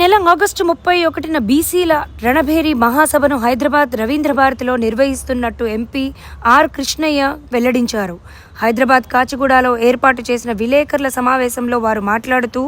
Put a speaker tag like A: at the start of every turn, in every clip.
A: నెల ఆగస్టు ముప్పై ఒకటిన బీసీల రణభేరి మహాసభను హైదరాబాద్ రవీంద్ర భారతిలో నిర్వహిస్తున్నట్టు ఎంపీ ఆర్ కృష్ణయ్య వెల్లడించారు. హైదరాబాద్ కాచిగూడలో ఏర్పాటు చేసిన విలేకరుల సమావేశంలో వారు మాట్లాడుతూ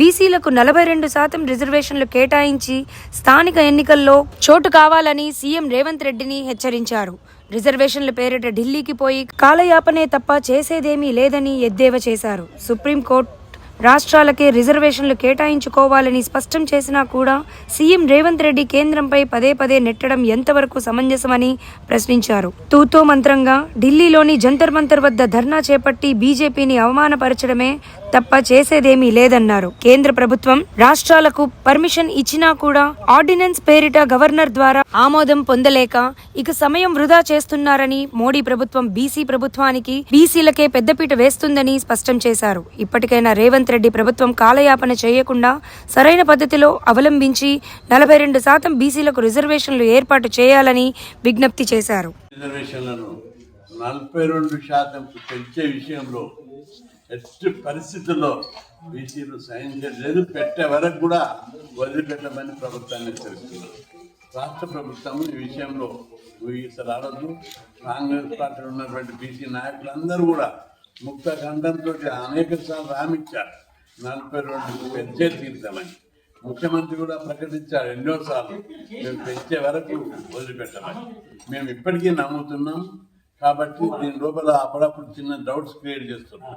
A: బీసీలకు నలభై రెండు శాతం రిజర్వేషన్లు కేటాయించి స్థానిక ఎన్నికల్లో చోటు కావాలని సీఎం రేవంత్ రెడ్డిని హెచ్చరించారు. రిజర్వేషన్ల పేరిట ఢిల్లీకి పోయి కాలయాపనే తప్ప చేసేదేమీ లేదని ఎద్దేవా చేశారు. సుప్రీంకోర్టు రాష్ట్రాలకే రిజర్వేషన్లు కేటాయించుకోవాలని స్పష్టం చేసినా కూడా సీఎం రేవంత్ రెడ్డి కేంద్రంపై పదే పదే నెట్టడం ఎంతవరకు సమంజసమని ప్రశ్నించారు. తూతో మంత్రంగా ఢిల్లీలోని జంతర్ మంతర్ వద్ద ధర్నా చేపట్టి బీజేపీని అవమానపరచడమే తప్ప చేసేదేమీ లేదన్నారు. కేంద్ర ప్రభుత్వం రాష్ట్రాలకు పర్మిషన్ ఇచ్చినా కూడా ఆర్డినెన్స్ పేరిట గవర్నర్ ద్వారా ఆమోదం పొందలేక ఇక సమయం వృధా చేస్తున్నారని మోడీ ప్రభుత్వం బీసీ ప్రభుత్వానికి బీసీలకే పెద్దపీట వేస్తుందని స్పష్టం చేశారు. ఇప్పటికైనా రేవంత్ రెడ్డి ప్రభుత్వం కాలయాపన చేయకుండా సరైన పద్ధతిలో అవలంబించి నలభై రెండు శాతం బీసీలకు రిజర్వేషన్లు ఏర్పాటు చేయాలని విజ్ఞప్తి చేశారు.
B: రిజర్వేషన్లను నలభై రెండు శాతం పెంచే విషయంలో ఎట్టి పరిస్థితుల్లో బీసీలు సహించలేదు పెట్టే వరకు కూడా వదిలిపెట్టమని ప్రభుత్వాన్ని హెచ్చరిస్తున్నారు రాష్ట్ర ప్రభుత్వం ఈ విషయంలో ఊగిసలాడద్దు కాంగ్రెస్ పార్టీలో ఉన్నటువంటి బీసీ నాయకులందరూ కూడా ముక్త ఖండంతో అనేక సార్లు రామిచ్చారు. నలభై రెండు పెంచే తీర్థమని. ముఖ్యమంత్రి కూడా ప్రకటించారు ఎన్నోసార్లు మేము పెంచే వరకు వదిలిపెట్టమని. మేము ఇప్పటికీ నమ్ముతున్నాం. కాబట్టి దీని లోపల అప్పుడప్పుడు చిన్న డౌట్స్ క్రియేట్ చేస్తున్నాం.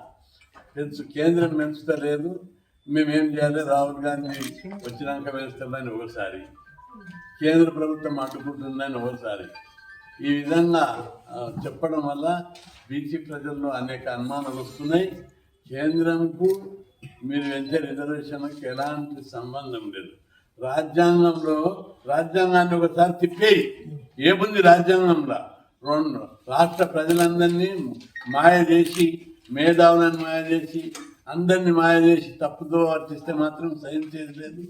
B: పెంచు కేంద్రం పెంచుతలేదు మేమేం చేయాలి? రాహుల్ గాంధీ వచ్చినాక వేస్తామని ఒకసారి. కేంద్ర ప్రభుత్వం అడ్డుకుంటుందని ఒకసారి. ఈ విధంగా చెప్పడం వల్ల బీసీ ప్రజల్లో అనేక అనుమానాలు వస్తున్నాయి. కేంద్రంకు మీరు వెంచే రిజర్వేషన్కి ఎలాంటి సంబంధం లేదు. రాజ్యాంగంలో రాజ్యాంగాన్ని ఒకసారి తిప్పేయి. ఏముంది రాజ్యాంగంలో? రెండు రాష్ట్ర ప్రజలందరినీ మాయ చేసి మేధావులను మాయచేసి అందరిని అందరినీ తప్పుతో చేసి వర్తిస్తే మాత్రం సహించేది లేదు.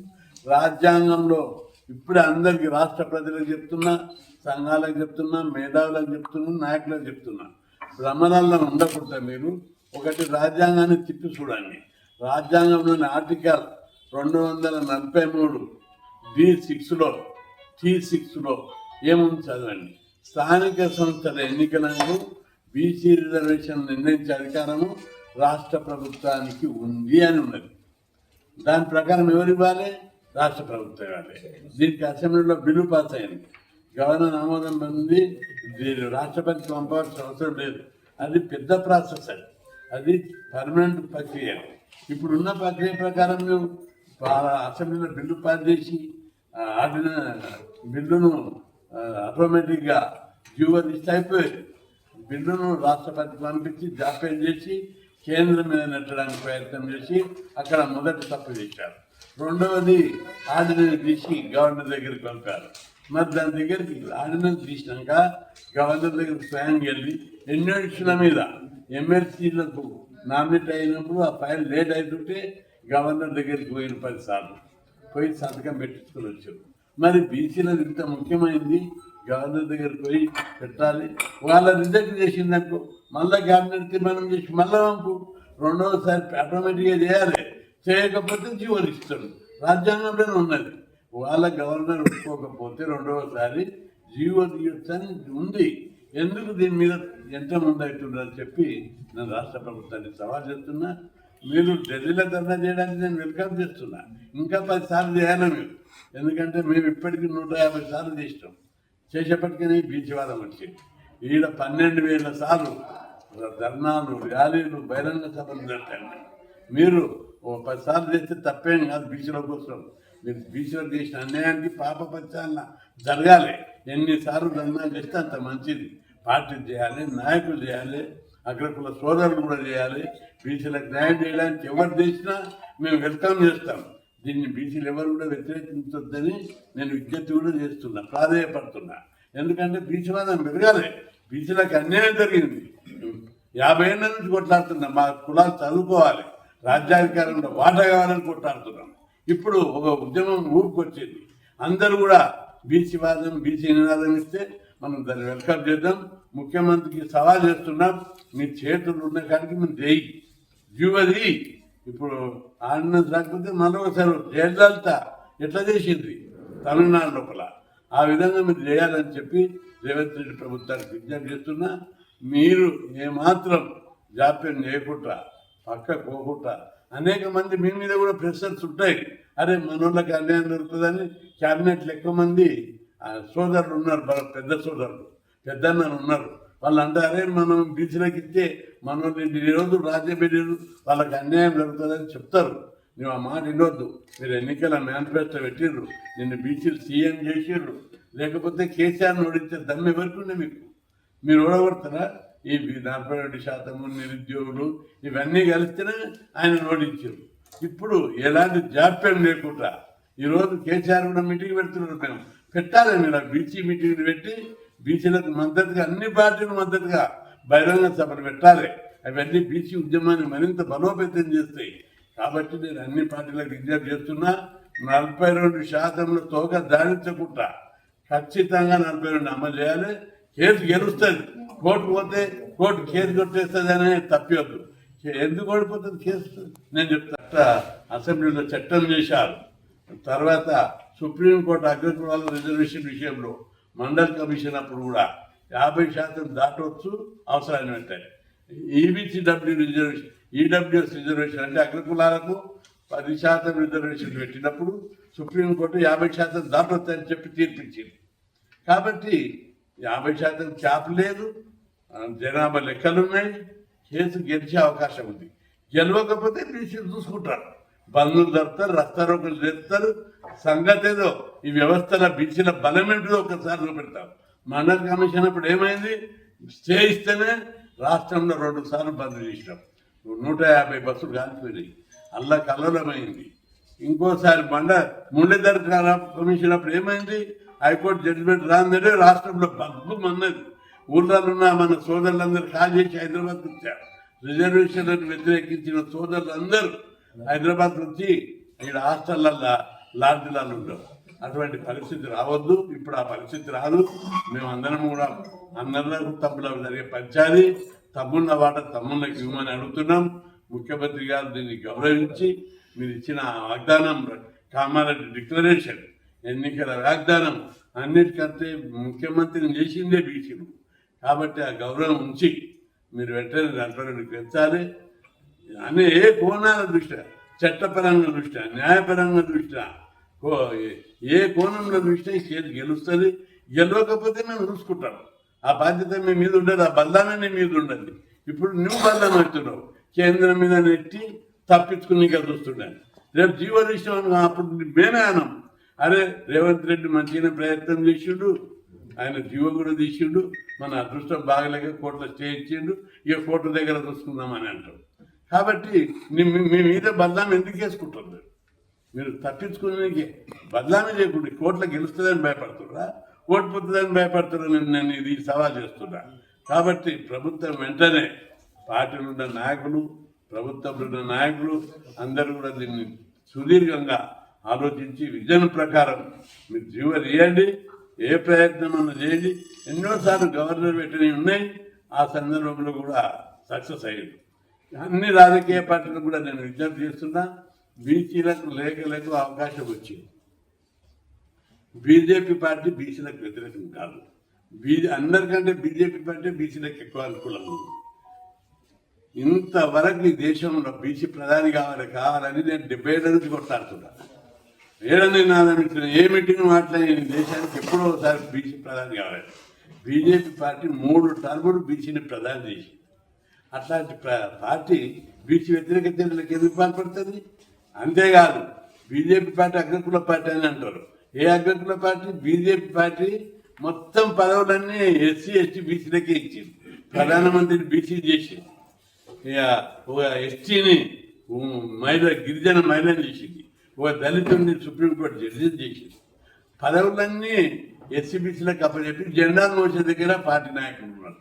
B: రాజ్యాంగంలో ఇప్పుడే అందరికీ రాష్ట్ర ప్రజలకు చెప్తున్నా సంఘాలకు చెప్తున్నా మేధావులకు చెప్తున్నా నాయకులకు చెప్తున్నా. భ్రమణాల్లో ఉండకూడదు మీరు. ఒకటి రాజ్యాంగాన్ని తిప్పి చూడండి. రాజ్యాంగంలోని ఆర్టికల్ రెండు వందల నలభై మూడు డి సిక్స్లో టీ సిక్స్లో ఏముంది చదవండి? స్థానిక సంస్థల ఎన్నికలను బీసీ రిజర్వేషన్ నిర్ణయించే అధికారము రాష్ట్ర ప్రభుత్వానికి ఉంది అని ఉన్నది. దాని ప్రకారం ఎవరు ఇవ్వాలి? రాష్ట్ర ప్రభుత్వం ఇవ్వాలి. దీనికి అసెంబ్లీలో బిల్లు పాస్ అయింది. గవర్నర్ ఆమోదం పొంది దీన్ని రాష్ట్రపతికి పంపవలసిన అవసరం లేదు. అది పెద్ద ప్రాసెస్ అది. అది పర్మనెంట్ ప్రక్రియ. ఇప్పుడున్న ప్రక్రియ ప్రకారం మేము పా- అసెంబ్లీలో బిల్లు పాస్ చేసి ఆర్డిన బిల్లును ఆటోమేటిక్గా జీవో ఇస్తే అయిపోయేది. బిల్లును రాష్ట్రపతి పంపించి జాప్యం చేసి కేంద్రం మీద నెట్టడానికి ప్రయత్నం చేసి అక్కడ మొదటి తప్పు చేశారు. రెండవది ఆర్డినెన్స్ తీసి గవర్నర్ దగ్గరికి పంపారు. మరి దాని దగ్గరికి ఆర్డినెన్స్ తీసినాక గవర్నర్ దగ్గరికి స్వయంగా వెళ్ళి ఎన్నో మీద ఎమ్మెల్సీలకు నామినేట్ అయినప్పుడు ఆ ఫైల్ లేట్ అవుతుంటే గవర్నర్ దగ్గరికి పోయిన పదిసార్లు పోయి సంతకం పెట్టించుకొని వచ్చారు. మరి బీసీలకు ఇంత ముఖ్యమైనది గవర్నర్ దగ్గరికి పోయి పెట్టాలి. వాళ్ళ రిజెక్ట్ చేసిందనుకో మళ్ళీ క్యాబినెట్ తీర్మానం చేసి మళ్ళీ పంపు రెండవసారి ఆటోమేటిక్గా చేయాలి. చేయకపోతే జీవోలు ఇస్తాడు రాజ్యాంగంలోనే ఉన్నది. వాళ్ళ గవర్నర్ ఒప్పుకోకపోతే రెండవసారి జీవో తీయొచ్చని ఉంది. ఎందుకు దీని మీద ఎంత ముందు చెప్పి నేను రాష్ట్ర ప్రభుత్వాన్ని సవాల్ చేస్తున్నా. మీరు ఢిల్లీలో ధర్నా చేయడానికి నేను వెల్కమ్ చేస్తున్నా. ఇంకా పది సార్లు చేయాలి మీరు? ఎందుకంటే మేము ఇప్పటికీ నూట యాభై సార్లు చేసినాం. చేసేప్పటికీ బీచ్వాదం వచ్చింది ఈడ పన్నెండు వేల సార్లు ధర్నాలు ర్యాలీలు బహిరంగ సభలు జరగండి మీరు ఓ పది సార్లు చేస్తే తప్పేం కాదు బీచ్లో కోసం మీరు బీచ్లో చేసిన అన్యాయానికి పాప పచ్చాలన జరగాలి. ఎన్నిసార్లు ధర్నా చేస్తే అంత మంచిది. పార్టీ చేయాలి నాయకులు చేయాలి అగ్రకుల సోదరులు కూడా చేయాలి. బీసీలకు న్యాయం చేయడానికి ఎవరు చేసినా మేము వెల్కమ్ చేస్తాం. దీన్ని బీసీలు ఎవరు కూడా వ్యతిరేకించొద్దని నేను విజ్ఞప్తి కూడా చేస్తున్నా ప్రాధాయపడుతున్నా. ఎందుకంటే బీసీవాదం పెరగాలి. బీసీలకు అన్యాయం జరిగింది. యాభై ఏళ్ళ నుంచి కొట్లాడుతున్నాం. మా కులాలు చదువుకోవాలి. రాజ్యాధికారంలో వాటా కావాలని కొట్లాడుతున్నాం. ఇప్పుడు ఒక ఉద్యమం ఊపుకొచ్చింది అందరూ కూడా బీసీ వాదం బీసీ నినాదం ఇస్తే మనం దాన్ని వెల్కమ్ చేద్దాం. ముఖ్యమంత్రికి సవాల్ చేస్తున్నాం. మీ చేతులు ఉన్న కాడికి మేము చేయి జీవది ఇప్పుడు ఆర్డినెన్స్ తగ్గితే మరొకసారి జయలలిత ఎట్లా చేసింది తమిళనాడు లోపల. ఆ విధంగా మీరు చేయాలని చెప్పి రేవంత్ రెడ్డి ప్రభుత్వానికి విజ్ఞప్తి చేస్తున్నా మీరు ఏమాత్రం జాప్యం చేయకుండా పక్క పోకుండా అనేక మంది మీ మీద కూడా ప్రెషర్స్ ఉంటాయి. అరే మనోళ్ళకి అన్యాయం దొరుకుతుందని క్యాబినెట్లు ఎక్కువ మంది ఆ, సోదరులు ఉన్నారు పెద్ద సోదరులు పెద్దన్నలు ఉన్నారు. వాళ్ళు అంటారే మనం బీచ్లకు ఇస్తే మనం ఈ రోజు రాజ్యం పెట్టారు వాళ్ళకి అన్యాయం జరుగుతుందని చెప్తారు. నువ్వు ఆ మాట వినొద్దు. మీరు ఎన్నికల మేనిఫెస్టో పెట్టిర్రు. నిన్ను బీసీలు సీఎం చేసిర్రు. లేకపోతే కేసీఆర్ ఓడించే దమ్ము ఎవరికి ఉండే మీకు? మీరు ఓడగొడతారా? ఈ నలభై రెండు శాతము నిరుద్యోగులు ఇవన్నీ కలిస్తేనే ఆయన ఓడించారు. ఇప్పుడు ఎలాంటి జాప్యం లేకుండా ఈరోజు కేసీఆర్ కూడా మీటింగ్ పెడుతున్నారు. మేము పెట్టాలి మీరు బీసీ మీటింగ్ పెట్టి బీసీలకు మద్దతుగా అన్ని పార్టీలు మద్దతుగా బహిరంగ సభలు పెట్టాలి. అవన్నీ బీసీ ఉద్యమాన్ని మరింత బలోపేతం చేస్తాయి. కాబట్టి నేను అన్ని పార్టీలకు విజ్ఞప్తి చేస్తున్నా. నలభై రెండు శాతంలో తోక దాడించకుండా ఖచ్చితంగా నలభై రెండు అమలు చేయాలి. కేసు గెలుస్తుంది. కోర్టు పోతే కోర్టు కేసు కొట్టేస్తుంది అనే తప్పొద్దు ఎందుకు ఓడిపోతుంది కేసు? నేను చెప్తా. అసెంబ్లీలో చట్టం చేశారు. తర్వాత సుప్రీంకోర్టు అగ్రకులాల రిజర్వేషన్ విషయంలో మండల్ కమిషన్ అప్పుడు కూడా యాభై శాతం దాటవచ్చు అవసరాన్ని వెంటనే ఈబీసీడబ్ల్యూ రిజర్వేషన్ ఈడబ్ల్యూఎస్ రిజర్వేషన్ అంటే అగ్రకులాలకు పది శాతం రిజర్వేషన్ పెట్టినప్పుడు సుప్రీంకోర్టు యాభై శాతం దాటొచ్చు అని చెప్పి తీర్పించింది కాబట్టి యాభై శాతం క్యాప్ లేదు జనాభా లెక్కలు ఉన్నాయి కేసు గెలిచే అవకాశం ఉంది. గెలవకపోతే బీసీలు చూసుకుంటారు. బంధువులు జరుపుతారు రస్తారోకులు చేస్తారు సంగతి ఏదో ఈ వ్యవస్థల బీసీల బలం ఏంటిదో ఒకసారి చూపెడతాం. మండల కమిషన్ అప్పుడు ఏమైంది? స్టే ఇస్తేనే రాష్ట్రంలో రెండు సార్లు బంద్ చేసినాం. నూట యాభై బస్సులు కాలిపోయినాయి. అల్లా కలలమైంది ఇంకోసారి మండ ముండేదర్ కమిషన్ అప్పుడు ఏమైంది? హైకోర్టు జడ్జిమెంట్ రాందంటే రాష్ట్రంలో బగ్గు మన్నది ఊళ్ళలో ఉన్న మన సోదరులందరూ కాల్ చేసి హైదరాబాద్ వచ్చారు. రిజర్వేషన్లను వ్యతిరేకించిన సోదరులందరూ హైదరాబాద్ నుంచి ఇక్కడ హాస్టళ్ళల్లో లాడ్జీలలో ఉండవు. అటువంటి పరిస్థితి రావద్దు. ఇప్పుడు ఆ పరిస్థితి రాదు. మేము అందరం కూడా అందరిలో తమ్ములకు జరిగే పంచాలి తమ్ముళ్ళ వాట తమ్ముళ్ళకి ఇవ్వమని అడుగుతున్నాం. ముఖ్యమంత్రి గారు దీన్ని గౌరవించి మీరు ఇచ్చిన వాగ్దానం కామారెడ్డి డిక్లరేషన్ ఎన్నికల వాగ్దానం అన్నిటికంటే ముఖ్యమంత్రిని చేసిందే బీసీలు. కాబట్టి ఆ గౌరవం ఉంచి మీరు వెంటనే నలభై రెండు పెంచాలి అనే ఏ కోణాల దృష్ట్యా చట్టపరంగా దృష్ట్యా న్యాయపరంగా దృష్ట్యా? కో- ఏ- కోణంలో దృష్ట్యా ఈ కేసు గెలుస్తుంది? గెలవకపోతే మేము చూసుకుంటాం. ఆ బాధ్యత మీ మీద ఉండదు ఆ బల్లానే నీ మీద ఉండదు. ఇప్పుడు నువ్వు బల్లం వస్తున్నావు కేంద్రం మీద నెట్టి తప్పించుకుని చూస్తున్నాను. రేపు జీవోదిష్టం అప్పుడు మేమే అన్నాం. అరే రేవంత్ రెడ్డి మంచిగా ప్రయత్నం చేసిండు. ఆయన జీవో కూడా తీసిండు. మన అదృష్టం బాగలేక కోర్టులో స్టే ఇచ్చిండు. ఇక కోర్టు దగ్గర చూసుకుందామని అంటాం. కాబట్టి మీ మీద బదనాం ఎందుకు వేసుకుంటుంది మీరు? తప్పించుకునే బదనామే చేయకుండా కోట్ల గెలుస్తుందని భయపడుతున్నా ఓడిపోతుందని భయపడుతున్నా నేను నేను ఇది సవాల్ చేస్తున్నా. కాబట్టి ప్రభుత్వం వెంటనే పార్టీలు ఉన్న నాయకులు ప్రభుత్వంలో ఉన్న నాయకులు అందరూ కూడా దీన్ని సుదీర్ఘంగా ఆలోచించి విజన్ ప్రకారం మీరు జీవ చేయండి ఏ ప్రయత్నం అన్న చేయండి. ఎన్నోసార్లు గవర్నర్ పెట్టినవి ఉన్నాయి. ఆ సందర్భంలో కూడా సక్సెస్ అయ్యింది అన్ని రాజకీయ పార్టీలు కూడా నేను విజ్ఞప్తి చేస్తున్నా బీసీలకు లేఖలకు లేక అవకాశం వచ్చింది. బీజేపీ పార్టీ బీసీలకు వ్యతిరేకం కాదు. బీజే అందరికంటే బీజేపీ పార్టీ బీసీలకు ఎక్కువ అనుకూలం ఉంది. ఇంతవరకు ఈ దేశంలో బీసీ ప్రధాని కావాలి కావాలని నేను డెబ్బై ఏళ్ళ నుంచి కొట్లాడుతున్నా ఏడని నాదమించిన ఏ మీటింగ్ మాట్లాడి దేశానికి ఎప్పుడో ఒకసారి బీసీ ప్రధాని కావాలి. బీజేపీ పార్టీ మూడు టర్ములు బీసీని ప్రధాని చేసింది. అట్లాంటి పార్టీ బీసీ వ్యతిరేక చర్యలకు ఎందుకు పాల్పడుతుంది? అంతేకాదు బీజేపీ పార్టీ అగ్రకుల పార్టీ అని అంటారు. ఏ అగ్రకుల పార్టీ? బీజేపీ పార్టీ మొత్తం పదవులన్నీ ఎస్సీ ఎస్టీ బీసీలకే ఇచ్చింది. ప్రధానమంత్రిని బీసీ చేసింది. ఇక ఒక ఎస్టీని మహిళ గిరిజన మహిళని చేసింది. ఒక దళితుడిని సుప్రీంకోర్టు జడ్జి చేసింది. పదవులన్నీ ఎస్సీ బీసీలకు అప్పచెప్పి జెండా మోసే దగ్గర పార్టీ నాయకులు ఉన్నారు.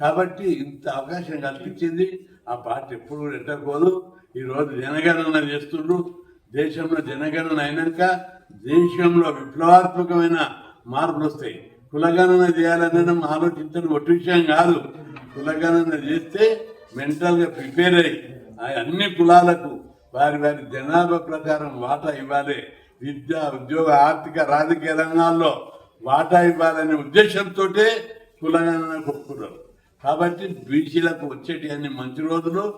B: కాబట్టి ఇంత అవకాశం కల్పించింది. ఆ పార్టీ ఎప్పుడు కూడా ఎట్టకపోదు ఈరోజు జనగణన చేస్తుండ్రు. దేశంలో జనగణన అయినాక దేశంలో విప్లవాత్మకమైన మార్పులు వస్తాయి. కులగణన చేయాలనడం ఆలోచించడం ఒట్టి విషయం కాదు. కులగణన చేస్తే మెంటల్గా ప్రిపేర్ అయ్యి అన్ని కులాలకు వారి వారి జనాభా ప్రకారం వాటా ఇవ్వాలి. విద్య ఉద్యోగ ఆర్థిక రాజకీయ రంగాల్లో వాటా ఇవ్వాలనే ఉద్దేశంతో కులగణన ఒప్పుకున్నారు. కాబట్టి బీసీలకు వచ్చేటి అన్ని మంచి రోజులు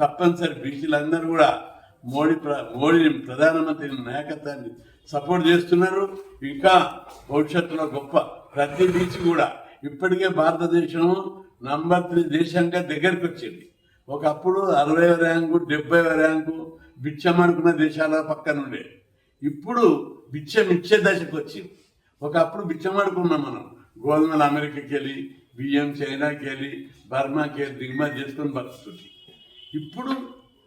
B: తప్పనిసరి బీసీలందరూ కూడా మోడీ ప్ర మోడీని ప్రధానమంత్రి నాయకత్వాన్ని సపోర్ట్ చేస్తున్నారు. ఇంకా భవిష్యత్తులో గొప్ప ప్రతి బీసీ కూడా ఇప్పటికే భారతదేశం నంబర్ త్రీ దేశంగా దగ్గరికి వచ్చింది. ఒకప్పుడు అరవై ర్యాంకు డెబ్బై ర్యాంకు బిచ్చం అనుకున్న దేశాల పక్కన ఉండే. ఇప్పుడు బిచ్చం ఇచ్చే దశకు వచ్చింది. ఒకప్పుడు బిచ్చం అనుకున్నాం మనం. గోధుమలు అమెరికాకి వెళ్ళి బియ్యం చైనాకి వెళ్ళి బర్మాకి వెళ్ళి దిగుమతి చేసుకొని బతుకుతుంది. ఇప్పుడు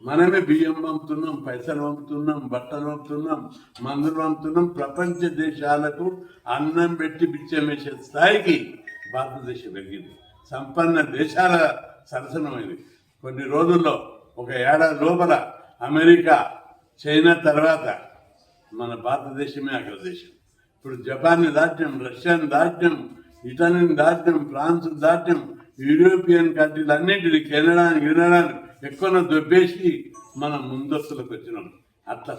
B: మనమే బియ్యం పంపుతున్నాం పైసలు పంపుతున్నాం బట్టలు పంపుతున్నాం మందులు పంపుతున్నాం. ప్రపంచ దేశాలకు అన్నం పెట్టి బిచ్చం వేసే స్థాయికి భారతదేశం పెరిగింది. సంపన్న దేశాల సరసనమైంది. కొన్ని రోజుల్లో ఒక ఏడాది లోపల అమెరికా చైనా తర్వాత మన భారతదేశమే అగ్రదేశం. ఇప్పుడు జపాన్ని దాట్యం రష్యాని దాట్యం ఇటలీని దాట్యం ఫ్రాన్స్ దాట్యం యూరోపియన్ కంట్రీలు అన్నింటినీ కెనడా యునడా ఎక్కువ దొబ్బేసి మనం ముందస్తులకు వచ్చినాం. అట్లా